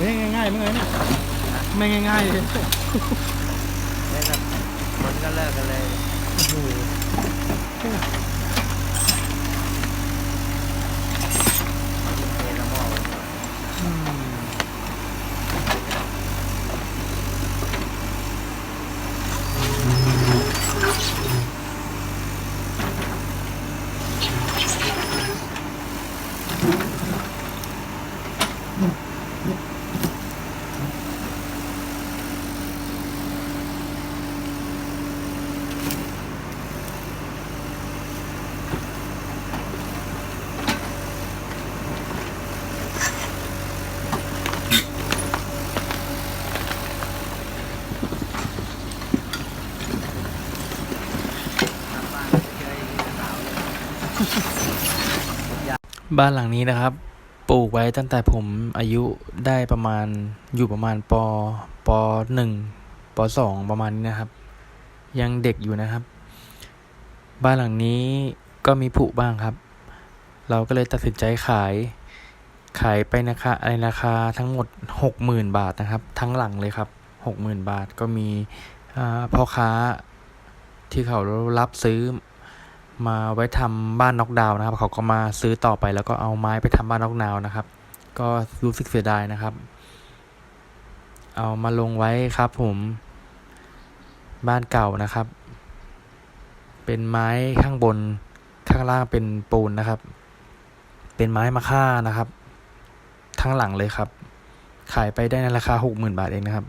ไม่ง่ายๆมั้งไงเนี่ยไม่ง่ายๆเลยเล่นแบบมันก็เลิกกันเลย โอ้โห เทละหม้อไว้ก่อน อืม ทำบ้านเจออย่างนี้หนาวเลย บ้านหลังนี้นะครับ ปลูกไว้ตั้งแต่ผมอายุได้ประมาณอยู่ประมาณปปหนึ่งปสองประมาณนี้นะครับ ยังเด็กอยู่นะครับ บ้านหลังนี้ก็มีผุบ้างครับ เราก็เลยตัดสินใจขาย ขายไปนะคะในราคาทั้งหมดหกหมื่นบาทนะครับ ทั้งหลังเลยครับหกหมื่นบาทก็มีพ่อค้าที่เขารับซื้อ มาไว้ทำบ้านน็อกดาวน์นะครับ เขาก็มาซื้อต่อไปแล้วก็เอาไม้ไปทำบ้านน็อกดาวน์นะครับ ก็รู้สึกเสียดายนะครับ เอามาลงไว้ครับผมบ้านเก่านะครับ เป็นไม้ข้างบนข้างล่างเป็นปูนนะครับ เป็นไม้มะค่านะครับ ทั้งหลังเลยครับ ขายไปได้ในราคาหกหมื่นบาทเองนะครับ